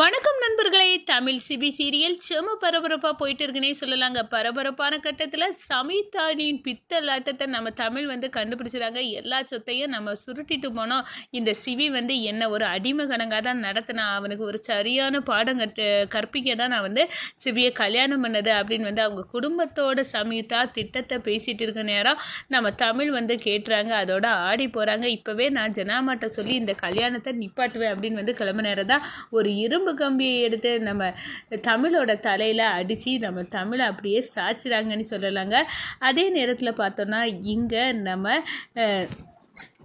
வணக்கம் நண்பர்களே. Tamil CP serial செம பரபரப்பாக போயிட்டு இருக்குன்னே சொல்லலாங்க. பரபரப்பான கட்டத்தில் சமீதானின் பித்தலாட்டத்தை நம்ம தமிழ் வந்து கண்டுபிடிச்சிடாங்க எல்லா சொத்தையும் நம்ம சுருட்டிட்டு போனோம். இந்த சிவி வந்து என்ன ஒரு அடிமை கணங்காக தான் நடத்தினா. அவனுக்கு ஒரு சரியான பாடம் கட்டு கற்பிக்க தான் நான் வந்து சிவியை கல்யாணம் பண்ணது அப்படின்னு வந்து அவங்க குடும்பத்தோட சமீதா திட்டத்தை பேசிகிட்டு இருக்க நேரம் நம்ம தமிழ் வந்து கேட்டுறாங்க. அதோட ஆடி போகிறாங்க இப்போவே நான் ஜனாமாட்ட சொல்லி இந்த கல்யாணத்தை நிப்பாட்டுவேன் அப்படின்னு வந்து கிளம்ப நேரம் தான் ஒரு இரும்பு கம்பியை எடுத்து நம்ம தமிழோட தலையில் அடித்து நம்ம தமிழை அப்படியே சாய்ச்சிடாங்கன்னு சொல்லலாங்க. அதே நேரத்தில் பார்த்தோன்னா இங்கே நம்ம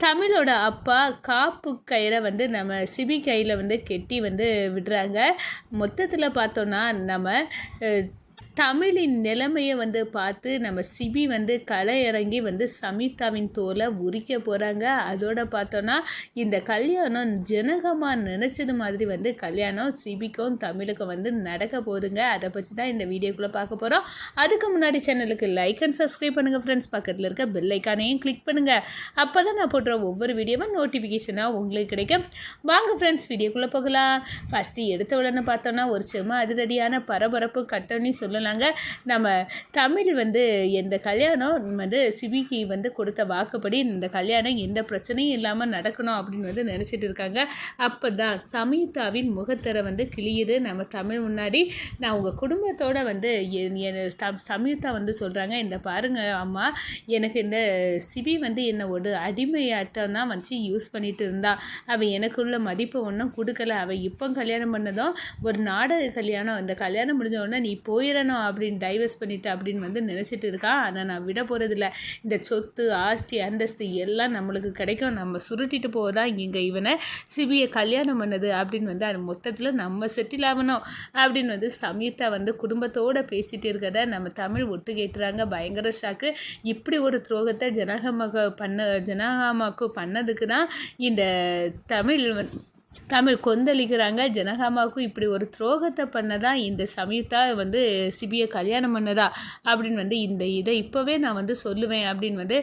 தமிழோட அப்பா காப்பு கயிறை வந்து நம்ம சிபி கையில் வந்து கெட்டி வந்து விடுறாங்க. மொத்தத்தில் பார்த்தோன்னா நம்ம தமிழின் நிலைமையை வந்து பார்த்து நம்ம சிபி வந்து களை இறங்கி வந்து சமிதாவின் தோலை உரிக்க போகிறாங்க அதோட பார்த்தோன்னா இந்த கல்யாணம் ஜனகமாக நினச்சது மாதிரி வந்து கல்யாணம் சிபிக்கும் தமிழுக்கும் வந்து நடக்க போகுதுங்க. அதை பற்றி தான் இந்த வீடியோக்குள்ளே பார்க்க போகிறோம் அதுக்கு முன்னாடி சேனலுக்கு லைக் அண்ட் சப்ஸ்கிரைப் பண்ணுங்கள் ஃப்ரெண்ட்ஸ் பக்கத்தில் இருக்க பெல் ஐக்கானையும் கிளிக் பண்ணுங்கள் அப்போ தான் நான் போடுற ஒவ்வொரு வீடியோவும் நோட்டிஃபிகேஷனாக உங்களுக்கு கிடைக்கும். வாங்க ஃப்ரெண்ட்ஸ் வீடியோக்குள்ளே போகலாம். ஃபஸ்ட்டு எடுத்த உடனே பார்த்தோன்னா ஒரு சும்மா அதிரடியான பரபரப்பு கட்டணி சொல்லலாங்க நம்ம தமிழ் வந்து எந்த கல்யாணம் வந்து சிபிக்கு வந்து கொடுத்த வாக்குப்படி இந்த கல்யாணம் எந்த பிரச்சனையும் இல்லாமல் நடக்கணும் அப்படின்னு வந்து நினச்சிட்டு இருக்காங்க. அப்போ தான் சமீதாவின் முகத்தரை வந்து கிளியுது. நம்ம தமிழ் முன்னாடி நான் உங்கள் குடும்பத்தோட வந்து என் சமீதா வந்து சொல்கிறாங்க இந்த பாருங்க அம்மா எனக்கு இந்த சிபி வந்து என்னை ஒரு அடிமையாட்டம் தான் வச்சு யூஸ் பண்ணிட்டு இருந்தா. அவள் எனக்குள்ள மதிப்பு ஒன்றும் கொடுக்கல. அவள் இப்போ கல்யாணம் பண்ணதும் ஒரு நாடக கல்யாணம். இந்த கல்யாணம் முடிஞ்ச உடனே நீ போயிடணும் அப்படின்னு டைவர்ஸ் பண்ணிட்டு அப்படின்னு வந்து நினச்சிட்டு இருக்கான் ஆனால் நான் விட போகிறதில்ல இந்த சொத்து ஆஸ்தி அந்தஸ்து எல்லாம் நம்மளுக்கு கிடைக்கும். நம்ம சுருட்டிட்டு போவதான் இங்கே இவனை சிபியை கல்யாணம் பண்ணது அப்படின்னு வந்து அது மொத்தத்தில் நம்ம செட்டில் ஆகணும் அப்படின்னு வந்து சமீதா வந்து குடும்பத்தோடு பேசிகிட்டு இருக்கத நம்ம தமிழ் ஒட்டு கேட்டுறாங்க பயங்கர ஷாக்கு இப்படி ஒரு துரோகத்தை ஜனகமாக பண்ண ஜனகாமாக்கு பண்ணதுக்கு தான் இந்த தமிழ் வந்து தமிழ் கொந்தளிக்கிறாங்க. ஜனகாமாவுக்கும் இப்படி ஒரு துரோகத்தை பண்ணதான் இந்த சமயத்தா வந்து சிபியை கல்யாணம் பண்ணதா? அப்படின்னு வந்து இந்த இதை இப்போவே நான் வந்து சொல்லுவேன் அப்படின்னு வந்து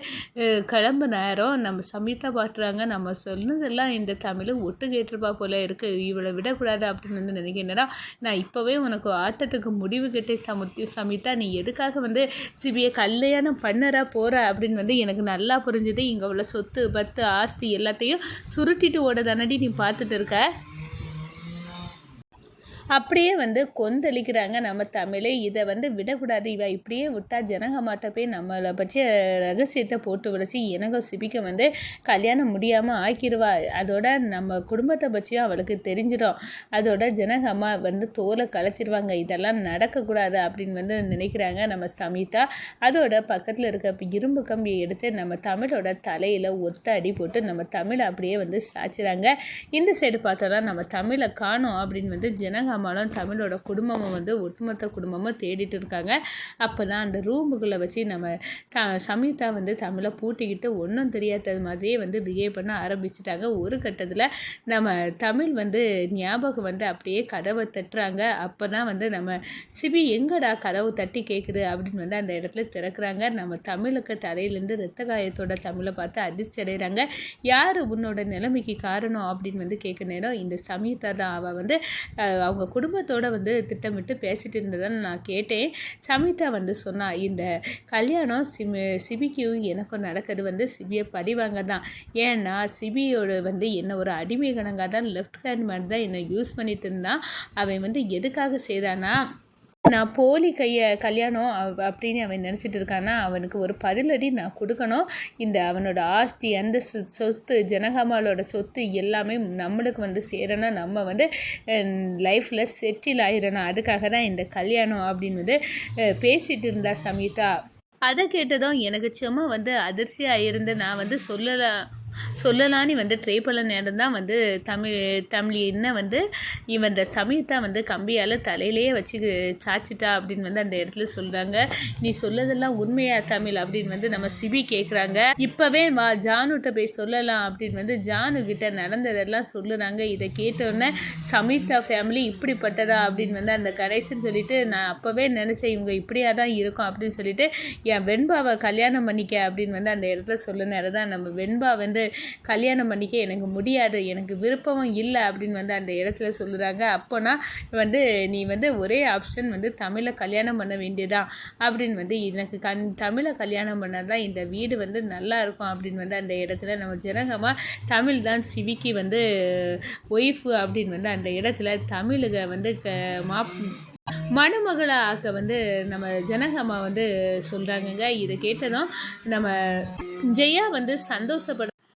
கிளம்பு நேரம் நம்ம சமயத்தா பார்த்துறாங்க நம்ம சொன்னதெல்லாம் இந்த தமிழ் ஒட்டு கேட்டிருப்பா போல இருக்குது இவளை விடக்கூடாது அப்படின்னு வந்து நினைக்கிறேன்னா நான் இப்போவே உனக்கு ஆட்டத்துக்கு முடிவு கெட்டே சமுத்தி சமித்தா நீ எதுக்காக வந்து சிபியை கல்யாணம் பண்ணறா போகிற அப்படின்னு வந்து எனக்கு நல்லா புரிஞ்சுது. இங்கே உள்ள சொத்து பத்து ஆஸ்தி எல்லாத்தையும் சுருட்டிட்டு ஓட தானடி நீ பார்த்துட்டு இருக்க அப்படியே வந்து கொந்தளிக்கிறாங்க நம்ம தமிழே. இதை வந்து விடக்கூடாது. இவ இப்படியே விட்டா ஜனகமாட்ட போய் நம்மளை பற்றி ரகசியத்தை போட்டு விடச்சு எனக்கு சிபிக்க வந்து கல்யாணம் முடியாமல் ஆக்கிடுவா. அதோட நம்ம குடும்பத்தை பற்றியும் அவளுக்கு தெரிஞ்சிடும். அதோட ஜனகம்மா வந்து தோலை கலத்திடுவாங்க. இதெல்லாம் நடக்கக்கூடாது அப்படின்னு வந்து நினைக்கிறாங்க நம்ம சமீதா. அதோட பக்கத்தில் இருக்க இரும்பு கம்பியை எடுத்து நம்ம தமிழோட தலையில் ஒத்த அடி போட்டு நம்ம தமிழை அப்படியே வந்து சாய்ச்சிறாங்க. இந்த சைடு பார்த்தோன்னா நம்ம தமிழை காணும் அப்படின்னு வந்து ஜனகாமாலும் தமிழோட குடும்பமும் வந்து ஒட்டுமொத்த குடும்பமும் தேடிட்டு இருக்காங்க. அப்போ தான் அந்த ரூமுக்குள்ளே வச்சு நம்ம த சமீதா வந்து தமிழை பூட்டிக்கிட்டு ஒன்றும் தெரியாதது மாதிரியே வந்து பிஹேவ் பண்ண ஆரம்பிச்சிட்டாங்க. ஒரு கட்டத்தில் நம்ம தமிழ் வந்து ஞாபகம் வந்து அப்படியே கதவை தட்டுறாங்க. அப்போ தான் வந்து நம்ம சிபி எங்கடா கதவு தட்டி கேட்குது அப்படின்னு வந்து அந்த இடத்துல திறக்கிறாங்க. நம்ம தமிழுக்கு தலையிலேருந்து ரத்த காயத்தோட தமிழை பார்த்து அதிர்ச்சி அடைகிறாங்க யார் உன்னோட நிலைமைக்கு காரணம் அப்படின்னு வந்து கேட்க நேரம் இந்த சமீதா தான். அவள் வந்து அவங்க அவங்க குடும்பத்தோடு வந்து திட்டமிட்டு பேசிட்டு இருந்ததுன்னு நான் கேட்டேன். சமிதா வந்து சொன்னா இந்த கல்யாணம் சிமி சிபிக்கும் எனக்கும் நடக்கிறது வந்து சிபியை படிவாங்க தான் ஏன்னா சிபியோட வந்து என்ன ஒரு அடிமை கணங்காக தான் லெஃப்ட் ஹேண்ட் மாதிரி தான் என்னை யூஸ் பண்ணிட்டு இருந்தான். அவன் வந்து எதுக்காக செய்தானா நான் போலி கையை கல்யாணம் அப்படின்னு அவன் நினச்சிட்டு இருக்கான்னா அவனுக்கு ஒரு பதிலடி நான் கொடுக்கணும். இந்த அவனோட ஆஸ்தி அந்த சொத்து ஜனகமாலோட சொத்து எல்லாமே நம்மளுக்கு வந்து சேரணும். நம்ம வந்து லைஃப்பில் செட்டில் ஆயிடணும். அதுக்காக தான் இந்த கல்யாணம் அப்படின்னு வந்து பேசிகிட்டு இருந்தா சமீதா. அதை கேட்டதும் எனக்கு சும்மா வந்து அதிர்ச்சியாக இருந்து நான் வந்து சொல்லலாம் சொல்லலான்னு வந்து ட்ரை பண்ண நேரம் தான் வந்து தமிழ் தமிழ் என்ன வந்து இவன் இந்த சமயத்தை வந்து கம்பியால் தலையிலேயே வச்சு சாச்சிட்டா அப்படின்னு வந்து அந்த இடத்துல சொல்கிறாங்க நீ சொல்லதெல்லாம் உண்மையா தமிழ் அப்படின்னு வந்து நம்ம சிபி கேட்குறாங்க இப்போவே வா ஜானுகிட்ட போய் சொல்லலாம் அப்படின்னு வந்து ஜானு கிட்ட நடந்ததெல்லாம் சொல்லுறாங்க. இதை கேட்டோடனே சமீதா ஃபேமிலி இப்படிப்பட்டதா அப்படின்னு வந்து அந்த கடைசின்னு சொல்லிட்டு நான் அப்போவே நினச்சேன் இவங்க இப்படியா தான் இருக்கும் அப்படின்னு சொல்லிட்டு என் வெண்பாவை கல்யாணம் பண்ணிக்க அப்படின்னு வந்து அந்த இடத்துல சொல்ல நேரம் தான் நம்ம வெண்பா வந்து கல்யாணம் பண்ணிக்க எனக்கு முடியாது எனக்கு விருப்பமும் இல்லை அப்படின்னு வந்து அந்த இடத்துல சொல்லுறாங்க. அப்போனா வந்து நீ வந்து ஒரே ஆப்ஷன் வந்து தமிழை கல்யாணம் பண்ண வேண்டியதான் அப்படின்னு வந்து எனக்கு கண் தமிழை கல்யாணம் பண்ணால் தான் இந்த வீடு வந்து நல்லா இருக்கும். அப்படின்னு வந்து அந்த இடத்துல நம்ம ஜனகமாக தமிழ் தான் சிவிக்கு வந்து ஒய்ஃபு அப்படின்னு வந்து அந்த இடத்துல தமிழுக வந்து க மாப் மணமகளை ஆக்க வந்து நம்ம ஜனகம்மா வந்து சொல்கிறாங்கங்க இதை கேட்டதும் நம்ம ஜெயா வந்து சந்தோஷப்பட